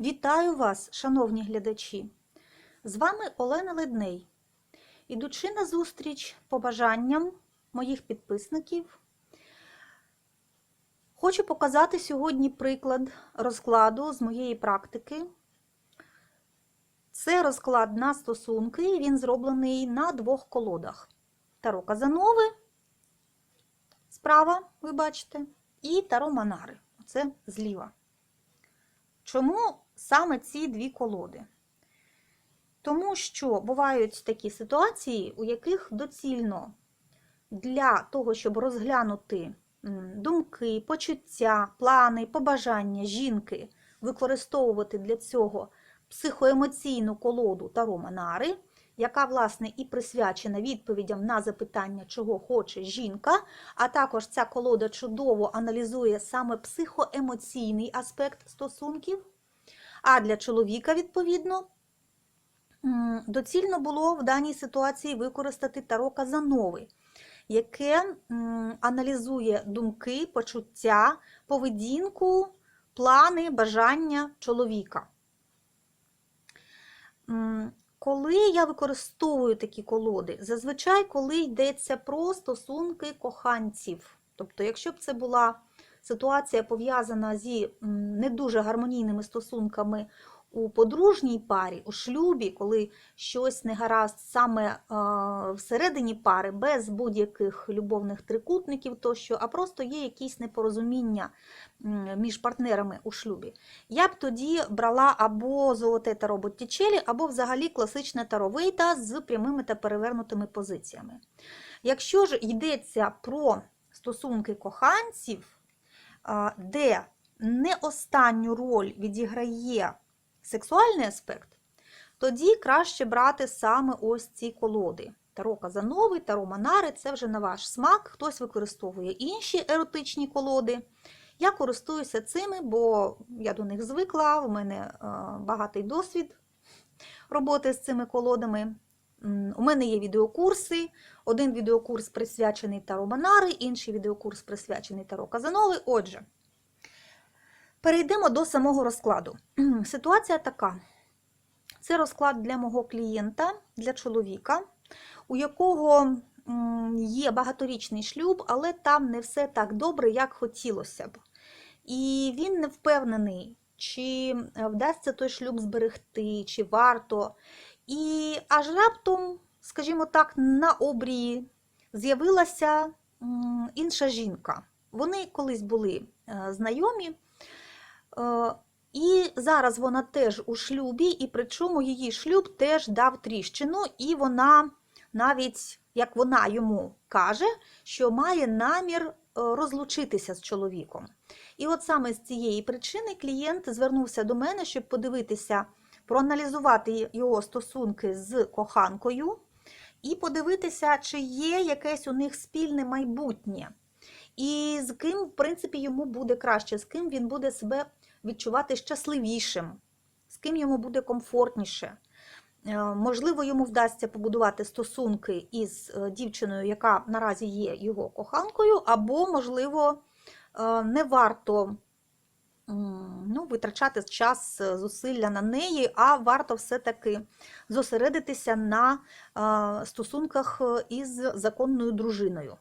Вітаю вас, шановні глядачі! З вами Олена Ледней. Ідучи на зустріч побажанням моїх підписників, хочу показати сьогодні приклад розкладу з моєї практики. Це розклад на стосунки, він зроблений на двох колодах. Таро Казанови, справа, ви бачите, і Таро Манари, це зліва. Чому саме ці дві колоди? Тому що бувають такі ситуації, у яких доцільно для того, щоб розглянути думки, почуття, плани, побажання жінки, використовувати для цього психоемоційну колоду Таро Манари, яка, власне, і присвячена відповідям на запитання, чого хоче жінка, а також ця колода чудово аналізує саме психоемоційний аспект стосунків. А для чоловіка, відповідно, доцільно було в даній ситуації використати таро Казанови, яке аналізує думки, почуття, поведінку, плани, бажання чоловіка. Коли я використовую такі колоди, зазвичай, коли йдеться про стосунки коханців. Тобто, якщо б це була ситуація пов'язана зі не дуже гармонійними стосунками у подружній парі, у шлюбі, коли щось не гаразд саме всередині пари, без будь-яких любовних трикутників, тощо, а просто є якісь непорозуміння між партнерами у шлюбі, я б тоді брала або золоте таро Боттічелі, або взагалі класичне таро Вейта з прямими та перевернутими позиціями. Якщо ж йдеться про стосунки коханців, де не останню роль відіграє сексуальний аспект, тоді краще брати саме ось ці колоди. Таро Казановий, Таро Манари це вже на ваш смак, хтось використовує інші еротичні колоди. Я користуюся цими, бо я до них звикла, у мене багатий досвід роботи з цими колодами. У мене є відеокурси. Один відеокурс присвячений Таро Манари, інший відеокурс присвячений Таро Казанови. Отже, перейдемо до самого розкладу. Ситуація така: це розклад для мого клієнта, для чоловіка, у якого є багаторічний шлюб, але там не все так добре, як хотілося б. І він не впевнений, чи вдасться той шлюб зберегти, чи варто. І аж раптом, скажімо так, на обрії з'явилася інша жінка. Вони колись були е, знайомі, е, і зараз вона теж у шлюбі, і причому її шлюб теж дав тріщину, і вона навіть, як вона йому каже, що має намір е, розлучитися з чоловіком. І от саме з цієї причини клієнт звернувся до мене, щоб подивитися проаналізувати його стосунки з коханкою і подивитися, чи є якесь у них спільне майбутнє. І з ким, в принципі, йому буде краще, з ким він буде себе відчувати щасливішим, з ким йому буде комфортніше. Е, можливо, йому вдасться побудувати стосунки із е, дівчиною, яка наразі є його коханкою, або, можливо, е, не варто ну, витрачати час, е, зусилля на неї, а варто все-таки зосередитися на стосунках е, із законною дружиною.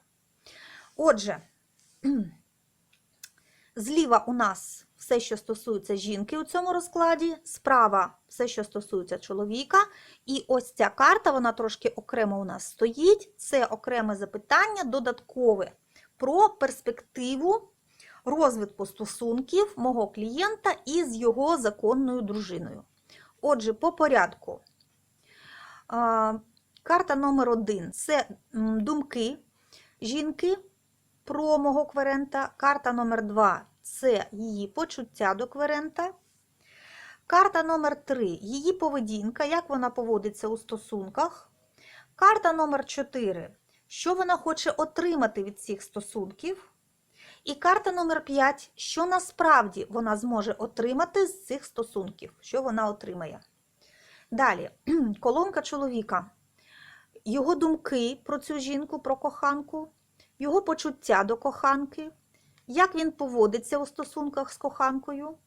Отже, зліва у нас все, що стосується жінки у цьому розкладі, справа все, що стосується чоловіка. І ось ця карта, вона трошки окремо у нас стоїть. Це окреме запитання, додаткове про перспективу розвитку стосунків мого клієнта із його законною дружиною. Отже, по порядку. Карта номер один це думки жінки про мого кверента. Карта номер два це її почуття до кверента. Карта номер 3 її поведінка, як вона поводиться у стосунках. Карта номер 4 що вона хоче отримати від цих стосунків. І карта номер 5 що насправді вона зможе отримати з цих стосунків, що вона отримає. Далі, колонка чоловіка, його думки про цю жінку, про коханку, його почуття до коханки, як він поводиться у стосунках з коханкою,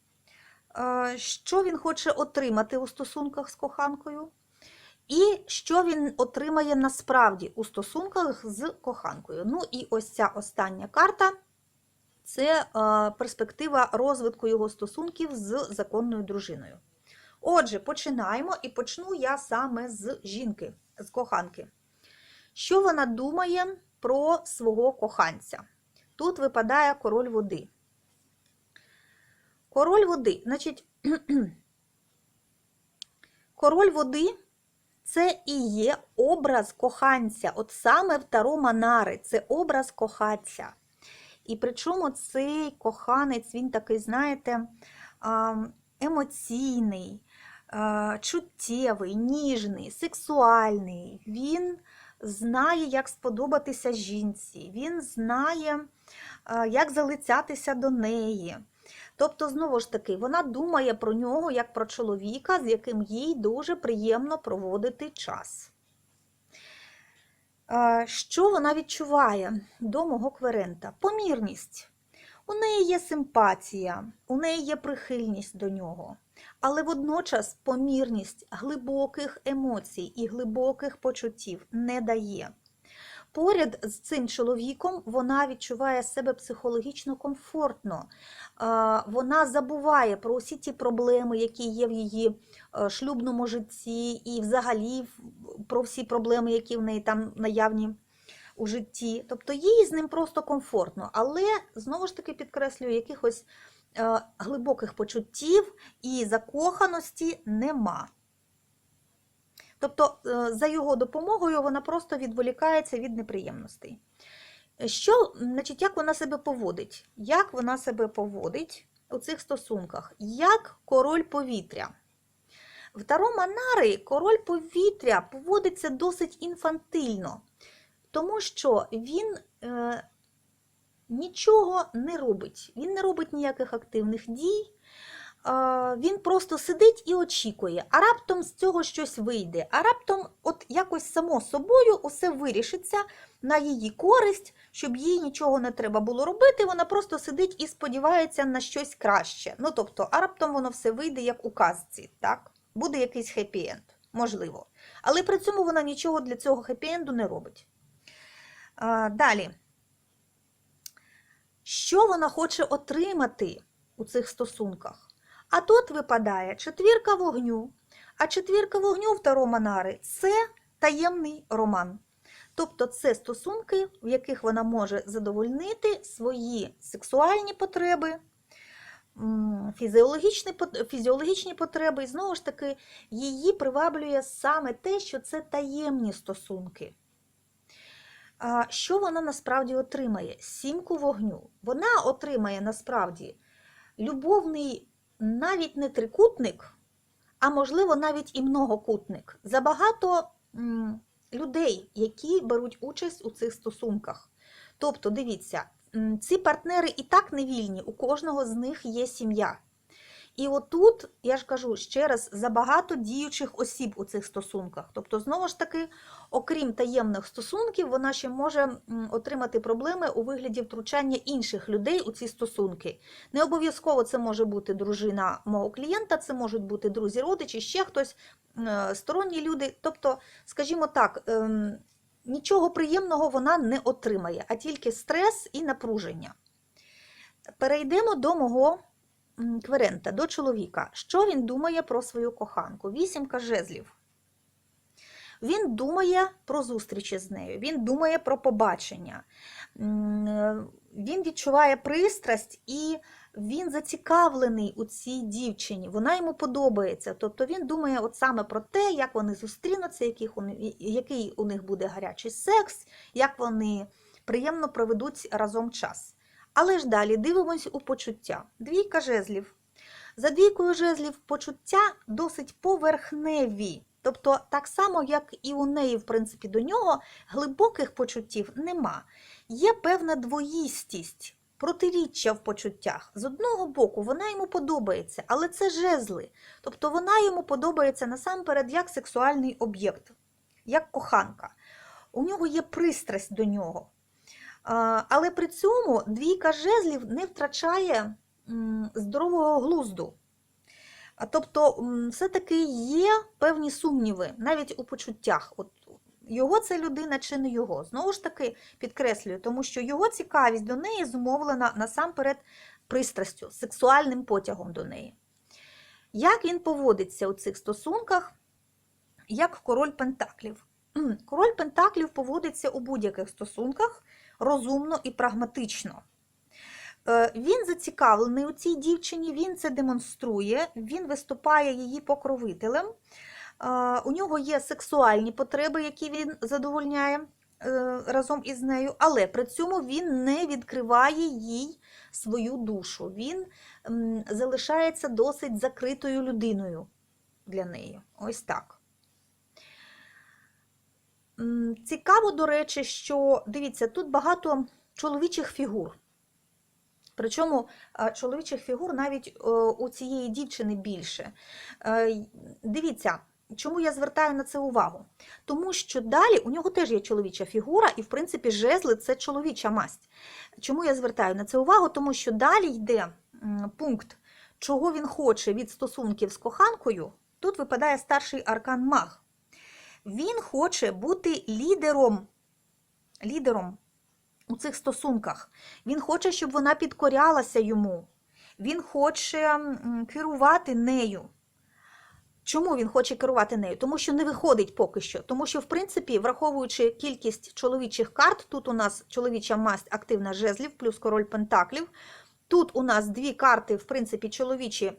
е, що він хоче отримати у стосунках з коханкою, і що він отримає насправді у стосунках з коханкою. Ну і ось ця остання карта це е, перспектива розвитку його стосунків з законною дружиною. Отже, починаємо і почну я саме з жінки, з коханки. Що вона думає про свого коханця? Тут випадає король води. Король води, значить, король води це і є образ коханця. От саме в Таро Манари це образ коханця. І причому цей коханець, він такий, знаєте, емоційний, чуттєвий, ніжний, сексуальний. Він знає, як сподобатися жінці, він знає, як залицятися до неї. Тобто, знову ж таки, вона думає про нього як про чоловіка, з яким їй дуже приємно проводити час. Що вона відчуває до мого кверента? Помірність. У неї є симпатія, у неї є прихильність до нього, але водночас помірність глибоких емоцій і глибоких почуттів не дає. Поряд з цим чоловіком вона відчуває себе психологічно комфортно. Вона забуває про усі ті проблеми, які є в її е, шлюбному житті, і взагалі про всі проблеми, які в неї там наявні у житті. Тобто їй з ним просто комфортно, але знову ж таки підкреслюю, якихось е, глибоких почуттів і закоханості нема. Тобто, е, за його допомогою вона просто відволікається від неприємностей. Що, значить, як вона себе поводить? Як вона себе поводить у цих стосунках? Як король повітря? В Таро Манари король повітря поводиться досить інфантильно, тому що він е, нічого не робить. Він не робить ніяких активних дій. Він просто сидить і очікує, а раптом з цього щось вийде, а раптом, от якось само собою, усе вирішиться на її користь, щоб їй нічого не треба було робити. Вона просто сидить і сподівається на щось краще. Ну тобто, а раптом воно все вийде як у казці, так? Буде якийсь хеппі-енд, можливо. Але при цьому вона нічого для цього хеппі-енду не робить. А, далі. Що вона хоче отримати у цих стосунках? А тут випадає четвірка вогню. А четвірка вогню в Таро Манари – це таємний роман. Тобто це стосунки, в яких вона може задовольнити свої сексуальні потреби, фізіологічні, фізіологічні потреби. І знову ж таки, її приваблює саме те, що це таємні стосунки. Що вона насправді отримає? Сімку вогню. Вона отримає насправді любовний навіть не трикутник, а можливо навіть і многокутник. Забагато людей, які беруть участь у цих стосунках. Тобто, дивіться, ці партнери і так не вільні, у кожного з них є сім'я. І отут, я ж кажу ще раз, забагато діючих осіб у цих стосунках. Тобто, знову ж таки, окрім таємних стосунків, вона ще може отримати проблеми у вигляді втручання інших людей у ці стосунки. Не обов'язково це може бути дружина мого клієнта, це можуть бути друзі, родичі, ще хтось, е, сторонні люди. Тобто, скажімо так, ем, нічого приємного вона не отримає, а тільки стрес і напруження. Перейдемо до мого кверента, до чоловіка. Що він думає про свою коханку? Вісімка жезлів. Він думає про зустрічі з нею, він думає про побачення, він відчуває пристрасть і він зацікавлений у цій дівчині, вона йому подобається. Тобто він думає от саме про те, як вони зустрінуться, який у них буде гарячий секс, як вони приємно проведуть разом час. Але ж далі дивимось у почуття. Двійка жезлів. За двійкою жезлів почуття досить поверхневі. Тобто, так само, як і у неї, в принципі, до нього, глибоких почуттів нема. Є певна двоїстість, протиріччя в почуттях. З одного боку, вона йому подобається, але це жезли. Тобто вона йому подобається насамперед як сексуальний об'єкт, як коханка. У нього є пристрасть до нього. Але при цьому двійка жезлів не втрачає здорового глузду. Тобто, все-таки є певні сумніви, навіть у почуттях. От його це людина чи не його. Знову ж таки, підкреслюю, тому що його цікавість до неї зумовлена насамперед пристрастю, сексуальним потягом до неї. Як він поводиться у цих стосунках, як король Пентаклів? Король Пентаклів поводиться у будь-яких стосунках розумно і прагматично. Е, Він зацікавлений у цій дівчині, він це демонструє, він виступає її покровителем. Е, У нього є сексуальні потреби, які він задовольняє е, разом із нею, але при цьому він не відкриває їй свою душу. Він залишається досить закритою людиною для неї. Ось так. Цікаво, до речі, що дивіться, тут багато чоловічих фігур. Причому е, чоловічих фігур навіть е, у цієї дівчини більше. Е, Дивіться, чому я звертаю на це увагу? Тому що далі у нього теж є чоловіча фігура, і, в принципі, жезли це чоловіча масть. Чому я звертаю на це увагу? Тому що далі йде пункт, чого він хоче від стосунків з коханкою. Тут випадає старший аркан маг. Він хоче бути лідером, лідером у цих стосунках. Він хоче, щоб вона підкорялася йому. Він хоче керувати нею. Чому він хоче керувати нею? Тому що не виходить поки що. Тому що, в принципі, враховуючи кількість чоловічих карт, тут у нас чоловіча масть активна жезлів плюс король пентаклів. Тут у нас дві карти, в принципі, чоловічі,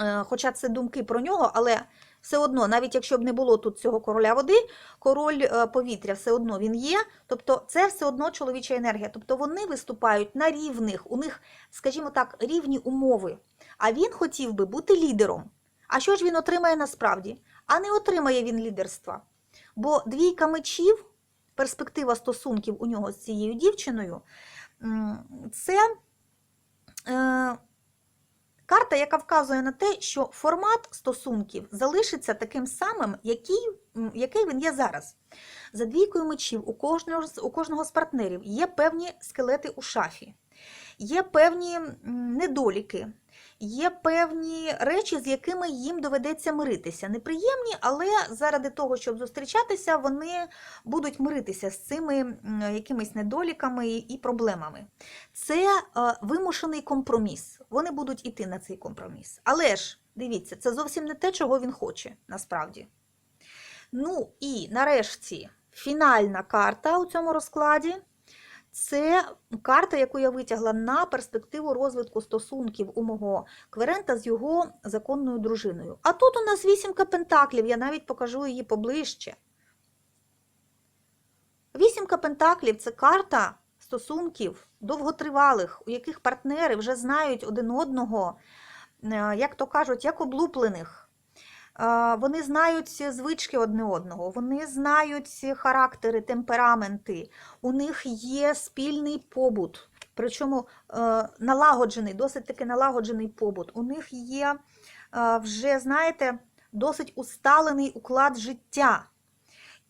е, хоча це думки про нього, але все одно, навіть якщо б не було тут цього короля води, король е, повітря все одно він є. Тобто це все одно чоловіча енергія. Тобто вони виступають на рівних, у них, скажімо так, рівні умови. А він хотів би бути лідером. А що ж він отримає насправді? А не отримає він лідерства. Бо двійка мечів, перспектива стосунків у нього з цією дівчиною, це е, карта, яка вказує на те, що формат стосунків залишиться таким самим, який, який він є зараз. За двійкою мечів у кожного, у кожного з партнерів є певні скелети у шафі, є певні недоліки, є певні речі, з якими їм доведеться миритися. Неприємні, але заради того, щоб зустрічатися, вони будуть миритися з цими якимись недоліками і проблемами. Це е, вимушений компроміс. Вони будуть іти на цей компроміс. Але ж, дивіться, це зовсім не те, чого він хоче насправді. Ну і нарешті фінальна карта у цьому розкладі. Це карта, яку я витягла на перспективу розвитку стосунків у мого кверента з його законною дружиною. А тут у нас вісімка пентаклів, я навіть покажу її поближче. Вісімка пентаклів це карта стосунків довготривалих, у яких партнери вже знають один одного, е, як то кажуть, як облуплених. Вони знають звички одне одного, вони знають характери, темпераменти, у них є спільний побут, причому е, налагоджений, досить таки налагоджений побут. У них є е, вже, знаєте, досить усталений уклад життя.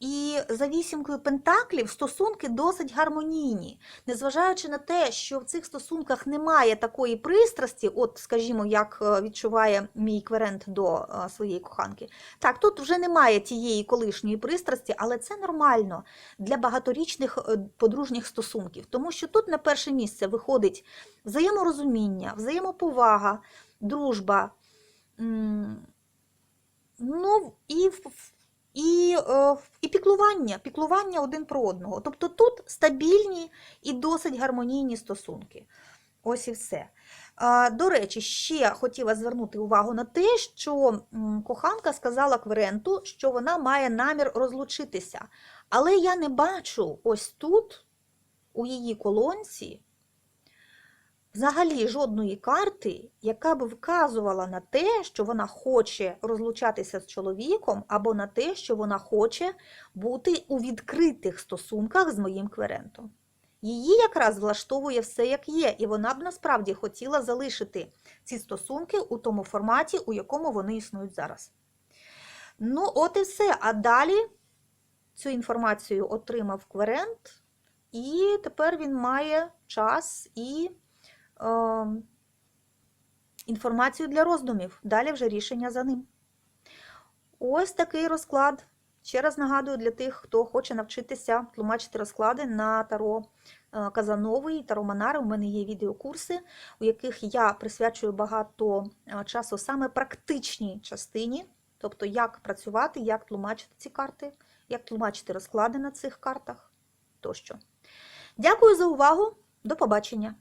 І за вісімкою пентаклів стосунки досить гармонійні, незважаючи на те, що в цих стосунках немає такої пристрасті, от, скажімо, як е, відчуває мій кверент до е, своєї коханки. Так, тут вже немає тієї колишньої пристрасті, але це нормально для багаторічних е, подружніх стосунків, тому що тут на перше місце виходить взаєморозуміння, взаємоповага, дружба. Ну, і в- і, е, і піклування, піклування один про одного. Тобто тут стабільні і досить гармонійні стосунки. Ось і все. До речі, ще хотіла звернути увагу на те, що коханка сказала Кверенту, що вона має намір розлучитися. Але я не бачу ось тут, у її колонці, взагалі жодної карти, яка б вказувала на те, що вона хоче розлучатися з чоловіком, або на те, що вона хоче бути у відкритих стосунках з моїм кверентом. Її якраз влаштовує все як є, і вона б насправді хотіла залишити ці стосунки у тому форматі, у якому вони існують зараз. Ну, от і все. А далі цю інформацію отримав кверент, і тепер він має час і інформацію для роздумів. Далі вже рішення за ним. Ось такий розклад. Ще раз нагадую для тих, хто хоче навчитися тлумачити розклади на таро е, Казанови і таро Манари. У мене є відеокурси, у яких я присвячую багато е, часу саме практичній частині, тобто як працювати, як тлумачити ці карти, як тлумачити розклади на цих картах тощо. Дякую за увагу. До побачення!